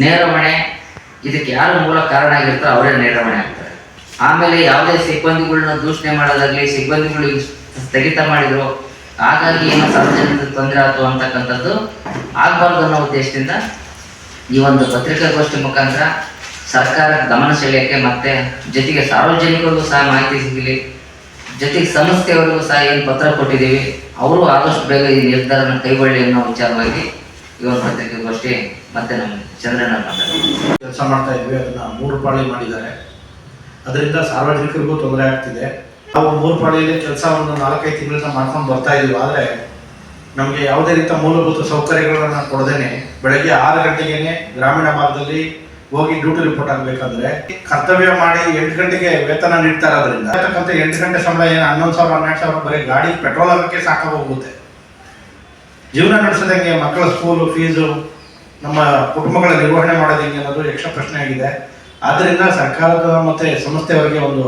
ನೇರ ಹೊಣೆ ಇದಕ್ಕೆ ಯಾರು ಮೂಲ ಕಾರಣ ಆಗಿರ್ತಾರೋ ಅವರೇ ನೇರಮಣೆ ಆಗ್ತಾರೆ. ಆಮೇಲೆ ಯಾವುದೇ ಸಿಬ್ಬಂದಿಗಳನ್ನ ದೂಷಣೆ ಮಾಡೋದಾಗ್ಲಿ, ಸಿಬ್ಬಂದಿಗಳು ಸ್ಥಗಿತ ಮಾಡಿದ್ರು, ಹಾಗಾಗಿ ಏನೋ ಸಾರ್ವಜನಿಕ ತೊಂದರೆ ಆಯ್ತು ಅಂತಕ್ಕಂಥದ್ದು ಆಗಬಾರ್ದು ಅನ್ನೋ ಉದ್ದೇಶದಿಂದ ಈ ಒಂದು ಪತ್ರಿಕಾಗೋಷ್ಠಿ ಮುಖಾಂತರ ಸರ್ಕಾರ ಗಮನ ಸೆಳೆಯೋಕ್ಕೆ ಮತ್ತೆ ಜೊತೆಗೆ ಸಾರ್ವಜನಿಕರಿಗೂ ಸಹ ಮಾಹಿತಿ ಸಿಗಲಿ, ಜೊತೆಗೆ ಸಂಸ್ಥೆಯವರಿಗೂ ಸಹ ಏನು ಪತ್ರ ಕೊಟ್ಟಿದ್ದೀವಿ, ಅವರು ಆದಷ್ಟು ಬೇಗ ಈ ನಿರ್ಧಾರನ ಕೈಗೊಳ್ಳಿ ಅನ್ನೋ ವಿಚಾರವಾಗಿ ಈ ಮಾಡ್ತಾ ಪತ್ರಿಕಾಗೋಷ್ಠಿ ಮತ್ತೆ ನಮ್ಮ ಚಂದ್ರನ ಕೆಲಸ ಮಾಡ್ತಾ ಇದ್ವಿ, ಅದನ್ನ ಮೂರು ಪಾಳಿ ಮಾಡಿದ್ದಾರೆ. ಅದರಿಂದ ಸಾರ್ವಜನಿಕರಿಗೂ ತೊಂದರೆ ಆಗ್ತಿದೆ. ನಾವು ಮೂರು ಪಾಳಿಯಲ್ಲಿ ಕೆಲಸ ಒಂದು ನಾಲ್ಕೈದು ತಿಂಗಳಿಂದ ಮಾಡ್ಕೊಂಡು ಬರ್ತಾ ಇದೀವಿ ಆದ್ರೆ ನಮಗೆ ಯಾವುದೇ ರೀತಿಯ ಮೂಲಭೂತ ಸೌಕರ್ಯಗಳನ್ನ ಕೊಡದೇನೆ ಬೆಳಗ್ಗೆ ಆರು ಗಂಟೆಗೇನೆ ಗ್ರಾಮೀಣ ಭಾಗದಲ್ಲಿ ಹೋಗಿ ಡ್ಯೂಟಿ ರಿಪೋರ್ಟ್ ಆಗಬೇಕಾದ್ರೆ ಕರ್ತವ್ಯ ಮಾಡಿ ಎಂಟು ಗಂಟೆಗೆ ವೇತನ ನೀಡ್ತಾರೆ ಇರ್ತಕ್ಕಂಥ ಎಂಟು ಗಂಟೆ ಸಂಬಳ ಏನು ಹನ್ನೊಂದು ಸಾವಿರ, ಹನ್ನೆರಡು ಸಾವಿರ ಬರೀ ಗಾಡಿ ಪೆಟ್ರೋಲ್ ಹಾಕಕ್ಕೆ ಸಾಕಾಗೋಗುತ್ತೆ. ಜೀವನ ನಡೆಸೋದಂಗೆ ಮಕ್ಕಳ ಸ್ಕೂಲು ಫೀಸು ನಮ್ಮ ಕುಟುಂಬಗಳ ನಿರ್ವಹಣೆ ಮಾಡೋದು ಹೆಂಗೆ ಅನ್ನೋದು ಯಕ್ಷ ಪ್ರಶ್ನೆ ಆಗಿದೆ. ಆದ್ದರಿಂದ ಸರ್ಕಾರದ ಮತ್ತು ಸಂಸ್ಥೆಯವರಿಗೆ ಒಂದು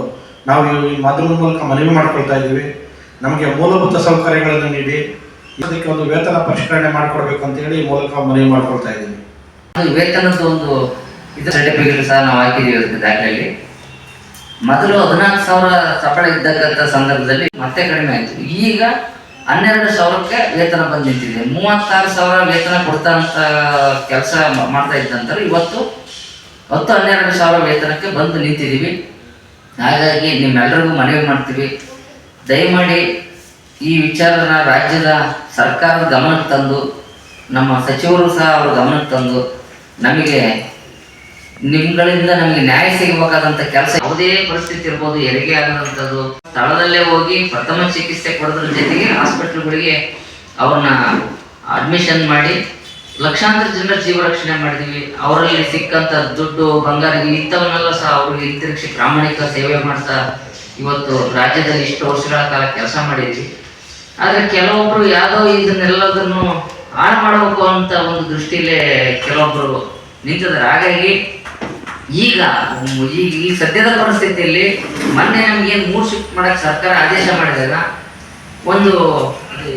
ನಾವು ಈ ಮಾಧ್ಯಮದ ಮೂಲಕ ಮನವಿ ಮಾಡ್ಕೊಳ್ತಾ ಇದ್ದೀವಿ. ನಮಗೆ ಮೂಲಭೂತ ಸೌಕರ್ಯಗಳನ್ನು ನೀಡಿ, ಅದಕ್ಕೆ ಒಂದು ವೇತನ ಪರಿಷ್ಕರಣೆ ಮಾಡಿಕೊಡ್ಬೇಕು ಅಂತೇಳಿ ಈ ಮೂಲಕ ಮನವಿ ಮಾಡ್ಕೊಳ್ತಾ ಇದ್ದೀವಿ. ವೇತನದ ಒಂದು ಇದು ಸರ್ಟಿಫಿಕೇಟ್ ಸಹ ನಾವು ಹಾಕಿದ್ದೀವಿ ದಾಖಲೆಯಲ್ಲಿ. ಮೊದಲು ಹದಿನಾಲ್ಕು ಸಾವಿರ ಸಂಬಳ ಇದ್ದಕ್ಕಂಥ ಸಂದರ್ಭದಲ್ಲಿ ಮತ್ತೆ ಕಡಿಮೆ ಆಯಿತು. ಈಗ ಹನ್ನೆರಡು ಸಾವಿರಕ್ಕೆ ವೇತನ ಬಂದು ನಿಂತಿದೆ ಮೂವತ್ತಾರು ಸಾವಿರ ವೇತನ ಕೊಡ್ತಾ ಕೆಲಸ ಮಾಡ್ತಾ ಇದ್ದಂತಾರೆ ಇವತ್ತು ಹತ್ತು ಹನ್ನೆರಡು ಸಾವಿರ ವೇತನಕ್ಕೆ ಬಂದು ನಿಂತಿದ್ದೀವಿ ಹಾಗಾಗಿ ನಿಮ್ಮೆಲ್ಲರಿಗೂ ಮನವಿ ಮಾಡ್ತೀವಿ. ದಯಮಾಡಿ ಈ ವಿಚಾರನ ರಾಜ್ಯದ ಸರ್ಕಾರದ ಗಮನಕ್ಕೆ ತಂದು, ನಮ್ಮ ಸಚಿವರು ಸಹ ಅವರು ಗಮನಕ್ಕೆ ತಂದು, ನಮಗೆ ನಿಮ್ಗಳಿಂದ ನಮಗೆ ನ್ಯಾಯ ಸಿಗಬೇಕಾದಂಥ ಕೆಲಸ ಯಾವುದೇ ಪರಿಸ್ಥಿತಿ ಇರ್ಬೋದು, ಹೆರಿಗೆ ಆಗದಂಥದ್ದು ಸ್ಥಳದಲ್ಲೇ ಹೋಗಿ ಪ್ರಥಮ ಚಿಕಿತ್ಸೆ ಕೊಡೋದ್ರ ಜೊತೆಗೆ ಹಾಸ್ಪಿಟ್ಲ್ಗಳಿಗೆ ಅವ್ರನ್ನ ಅಡ್ಮಿಷನ್ ಮಾಡಿ ಲಕ್ಷಾಂತರ ಜನರ ಜೀವ ರಕ್ಷಣೆ ಮಾಡಿದೀವಿ. ಅವರಲ್ಲಿ ಸಿಕ್ಕಂತ ದುಡ್ಡು, ಬಂಗಾರ ಇಂಥವನ್ನೆಲ್ಲ ಸಹ ಅವ್ರಿಗೆ ಹಿಂತಿರುಗಿಸಿ ಪ್ರಾಮಾಣಿಕ ಸೇವೆ ಮಾಡ್ತಾ ಇವತ್ತು ರಾಜ್ಯದಲ್ಲಿ ಇಷ್ಟು ವರ್ಷಗಳ ಕಾಲ ಕೆಲಸ ಮಾಡಿದ್ವಿ. ಆದ್ರೆ ಕೆಲವೊಬ್ರು ಯಾವ್ದೋ ಇದನ್ನೆಲ್ಲದನ್ನು ಹಾಳು ಮಾಡಬೇಕು ಅಂತ ಒಂದು ದೃಷ್ಟಿಲೇ ಕೆಲವೊಬ್ರು ನಿಂತಿದ್ದಾರೆ. ಹಾಗಾಗಿ ಈಗ ಈಗ ಈ ಸದ್ಯದ ಪರಿಸ್ಥಿತಿಯಲ್ಲಿ ಮೊನ್ನೆ ನಮಗೆ ಮೂರು ಶಿಫ್ಟ್ ಮಾಡಕ್ಕೆ ಸರ್ಕಾರ ಆದೇಶ ಮಾಡಿದಾಗ ಒಂದು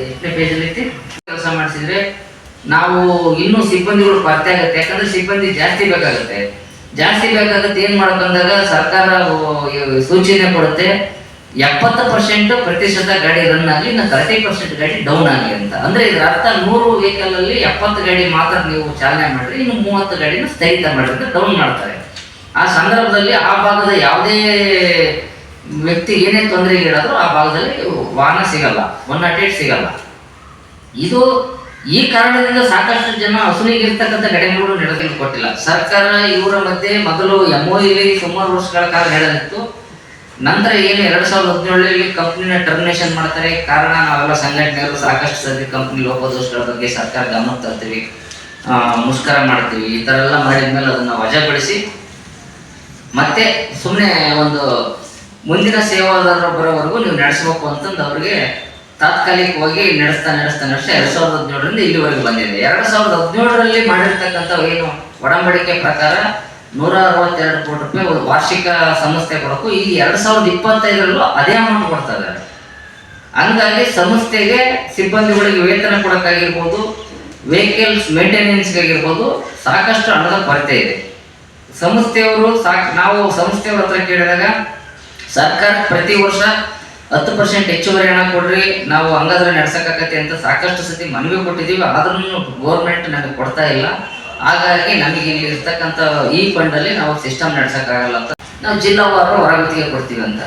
ಎಷ್ಟನೇ ಪೇಜಲ್ಲಿ ಕೆಲಸ ಮಾಡಿಸಿದ್ರೆ ನಾವು ಇನ್ನೂ ಸಿಬ್ಬಂದಿಗಳು ಕೊರತೆ ಆಗುತ್ತೆ. ಯಾಕಂದ್ರೆ ಸಿಬ್ಬಂದಿ ಜಾಸ್ತಿ ಬೇಕಾಗುತ್ತೆ. ಜಾಸ್ತಿ ಬೇಕಾಗುತ್ತೆ ಏನ್ ಮಾಡ್ಕೊಂಡಾಗ ಸರ್ಕಾರ ಸೂಚನೆ ಕೊಡುತ್ತೆ, ಎಪ್ಪತ್ತು ಪರ್ಸೆಂಟ್ ಪ್ರತಿಶತ ಗಾಡಿ ರನ್ ಆಗಲಿ, ಇನ್ನು ತರ್ಟಿ ಪರ್ಸೆಂಟ್ ಗಾಡಿ ಡೌನ್ ಆಗಲಿ ಅಂತ. ಅಂದ್ರೆ ಇದರ ಅರ್ಥ ನೂರು ವೆಹಿಕಲ್ ಅಲ್ಲಿ ಎಪ್ಪತ್ತು ಗಾಡಿ ಮಾತ್ರ ನೀವು ಚಾಲನೆ ಮಾಡಿದ್ರೆ ಇನ್ನು ಮೂವತ್ತು ಗಾಡಿನ ಸ್ಥಗಿತ ಮಾಡಿದ್ರೆ ಡೌನ್ ಮಾಡ್ತಾರೆ. ಆ ಸಂದರ್ಭದಲ್ಲಿ ಆ ಭಾಗದ ಯಾವುದೇ ವ್ಯಕ್ತಿ ಏನೇ ತೊಂದರೆಗೀಡಾದ್ರೂ ಆ ಭಾಗದಲ್ಲಿ ವಾಹನ ಸಿಗಲ್ಲ ಒನ್ ನಾಟ್ ಏಟ್ ಸಿಗಲ್ಲ. ಇದು ಈ ಕಾರಣದಿಂದ ಸಾಕಷ್ಟು ಜನ ಹಸುನಿಗಿರ್ತಕ್ಕಂಥ ಘಟನೆಗಳು ನಡೆಸಲು ಕೊಟ್ಟಿಲ್ಲ ಸರ್ಕಾರ ಇವರ ಮಧ್ಯೆ ಮೊದಲು ಎಂಒಇಲಿ ಸುಮಾರು ವರ್ಷಗಳ ಕಾಲ ನಡೆದಿತ್ತು. ನಂತರ ಏನು ಎರಡು ಸಾವಿರದ ಹದಿನೇಳರಲ್ಲಿ ಕಂಪ್ನಿನ ಟರ್ಮಿನೇಷನ್ ಮಾಡ್ತಾರೆ. ಕಾರಣ ನಾವೆಲ್ಲ ಸಂಘಟನೆಗಳು ಸಾಕಷ್ಟು ಸದ್ಯ ಕಂಪ್ನಿ ಲೋಪದೋಷಗಳ ಬಗ್ಗೆ ಸರ್ಕಾರ ಗಮನ ತರ್ತೀವಿ ಮುಷ್ಕರ ಮಾಡ್ತೀವಿ, ಈ ಥರ ಎಲ್ಲ ಮಾಡಿದ್ಮೇಲೆ ಅದನ್ನು ವಜಾಗೊಳಿಸಿ ಮತ್ತೆ ಸುಮ್ಮನೆ ಒಂದು ಮುಂದಿನ ಸೇವಾದಾರರು ಬರೋವರೆಗೂ ನೀವು ನಡೆಸಬೇಕು ಅಂತಂದು ಅವ್ರಿಗೆ ತಾತ್ಕಾಲಿಕವಾಗಿ ನಡೆಸ್ತಾ ನಡೆಸ್ತಾ ನಡೆಸ್ತಾ ಎರಡ್ ಸಾವಿರದ ಹದಿನೇಳರಿಂದ ಇಲ್ಲಿವರೆಗೆ ಬಂದಿದೆ. ಎರಡ್ ಸಾವಿರದ ಹದಿನೇಳರಲ್ಲಿ ಮಾಡಿರ್ತಕ್ಕಂಥ ಏನು ಒಡಂಬಡಿಕೆ ಪ್ರಕಾರ ನೂರ ಅರವತ್ತೆರಡು ಕೋಟಿ ರೂಪಾಯಿ ಒಂದು ವಾರ್ಷಿಕ ಸಂಸ್ಥೆ ಕೊಡಕ್ಕೂ ಈ ಎರಡ್ ಸಾವಿರದ ಇಪ್ಪತ್ತೈದರಲ್ಲೂ ಅದೇ ಅಮೌಂಟ್ ಕೊಡ್ತಾ ಇದ್ದಾರೆ. ಹಂಗಾಗಿ ಸಂಸ್ಥೆಗೆ ಸಿಬ್ಬಂದಿಗಳಿಗೆ ವೇತನ ಕೊಡೋಕ್ಕಾಗಿರ್ಬೋದು ವೆಹಿಕಲ್ಸ್ ಮೇಂಟೆನೆನ್ಸ್ಗಾಗಿರ್ಬೋದು ಸಾಕಷ್ಟು ಹಣದ ಕೊರತೆ ಇದೆ. ಸಂಸ್ಥೆಯವರು ಸಾಕ್, ನಾವು ಸಂಸ್ಥೆಯವ್ರ ಹತ್ರ ಕೇಳಿದಾಗ, ಸರ್ಕಾರ ಪ್ರತಿ ವರ್ಷ ಹತ್ತು ಪರ್ಸೆಂಟ್ ಹೆಚ್ಚುವರಿ ಹಣ ಕೊಡ್ರಿ, ನಾವು ಹಂಗಾದ್ರೆ ನಡ್ಸಕ್ಕಾಗತ್ತೆ ಅಂತ ಸಾಕಷ್ಟು ಸತಿ ಮನವಿ ಕೊಟ್ಟಿದ್ದೀವಿ. ಆದ್ರೂ ಗೋರ್ಮೆಂಟ್ ನನಗೆ ಕೊಡ್ತಾ ಇಲ್ಲ. ಹಾಗಾಗಿ ನಮಗೆ ಇಲ್ಲಿ ಇರ್ತಕ್ಕಂಥ ಈ ಫಂಡಲ್ಲಿ ನಾವು ಸಿಸ್ಟಮ್ ನಡ್ಸಕ್ಕಾಗಲ್ಲ ಅಂತ. ನಾವು ಜಿಲ್ಲಾವಾರು ಹೊರಗುತ್ತಿಗೆ ಕೊಡ್ತೀವಿ ಅಂತ.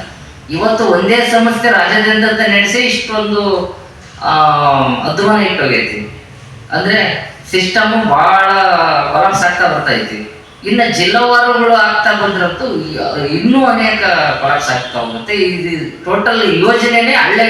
ಇವತ್ತು ಒಂದೇ ಸಂಸ್ಥೆ ರಾಜ್ಯಾದ್ಯಂತ ನಡೆಸಿ ಇಷ್ಟೊಂದು ಅಧ್ವಾನ ಇಟ್ಟೋಗೈತಿ ಅಂದ್ರೆ ಸಿಸ್ಟಮ್ ಬಹಳ ಕೊಲಾಪ್ಸ್ ಆಗ್ತಾ ಬರ್ತಾ ಐತಿ. ಇನ್ನು ಜಿಲ್ಲಾವಾರುಗಳು ಆಗ್ತಾ ಬಂದ್ರಂತೂ ಇನ್ನೂ ಅನೇಕ ಪಾರ್ಟ್ಸ್ ಆಗ್ತಾ ಹೋಗುತ್ತೆ ಇದು ಟೋಟಲ್ ಯೋಜನೆನೇ ಹಳ್ಳ